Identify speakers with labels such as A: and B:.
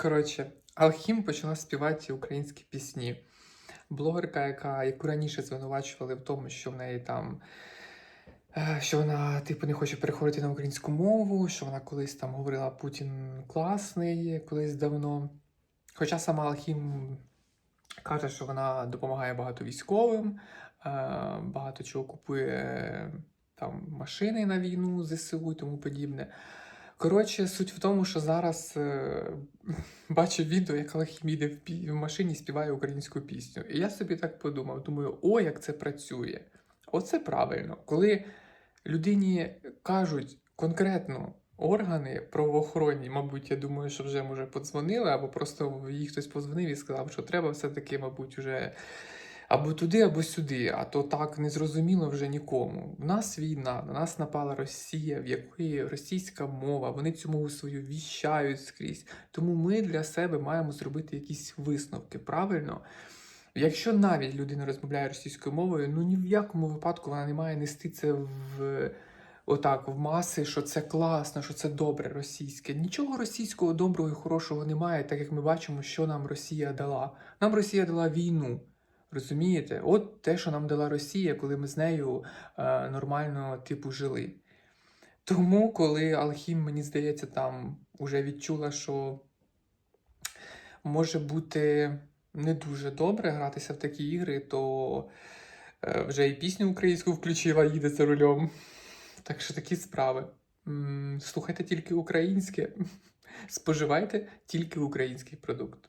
A: Коротше, Алхім почала співати українські пісні. Блогерка, яка, яку раніше звинувачували в тому, що в неї там. е, Що вона, типу, не хоче переходити на українську мову, що вона колись там говорила Путін класний, колись давно. Хоча сама Алхім каже, що вона допомагає багато військовим, е, багато чого купує там машини на війну, ЗСУ і тому подібне. Коротше, суть в тому, що зараз е, бачу відео, як Алхім їде в, в машині співає українську пісню. І я собі так подумав: думаю, о, як це працює. Оце правильно. Коли людині кажуть конкретно органи правоохоронні, мабуть, я думаю, що вже може подзвонили, або просто їй хтось подзвонив і сказав, що треба все-таки, мабуть, вже або туди, або сюди, а то так не зрозуміло вже нікому. У нас війна, на нас напала Росія, в якої російська мова, вони цю мову свою віщають скрізь. Тому ми для себе маємо зробити якісь висновки, правильно? Якщо навіть людина розмовляє російською мовою, ну ні в якому випадку вона не має нести це в отак в маси, що це класно, що це добре російське. Нічого російського доброго і хорошого немає, так як ми бачимо, що нам Росія дала. Нам Росія дала війну. Розумієте? От те, що нам дала Росія, коли ми з нею е, нормально типу жили. Тому, коли Алхім, мені здається, там уже відчула, що може бути не дуже добре гратися в такі ігри, то е, вже і пісню українську включила, їде за рулем. Так що такі справи. Слухайте тільки українське, споживайте тільки український продукт.